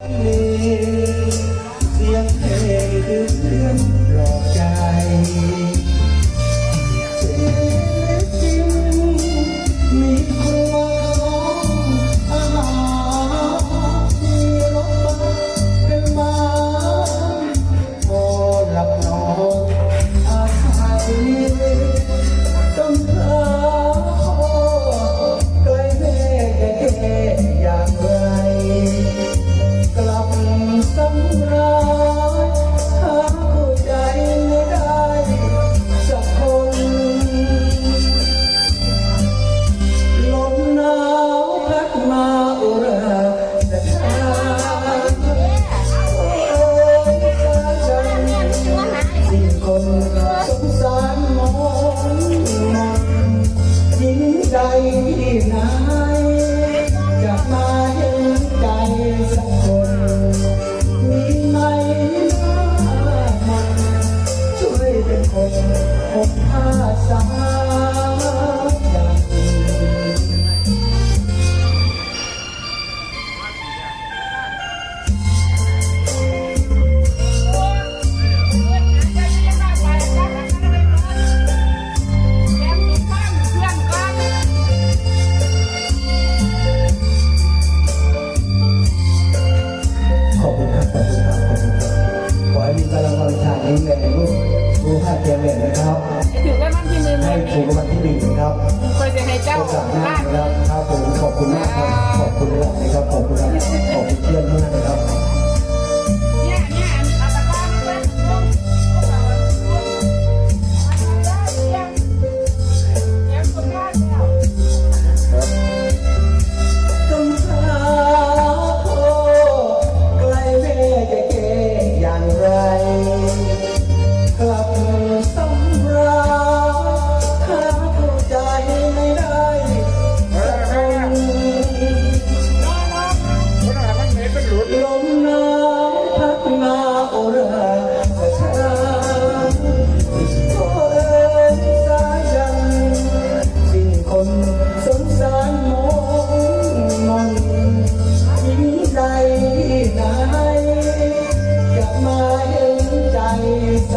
me. 我想。 มีห้าเกมเล่นนะครับ ถือได้มั่นที่หนึ่งให้ถูกรางวัลที่หนึ่งนครับคนจะให้เจ้าข้าบ้าน นะครับผม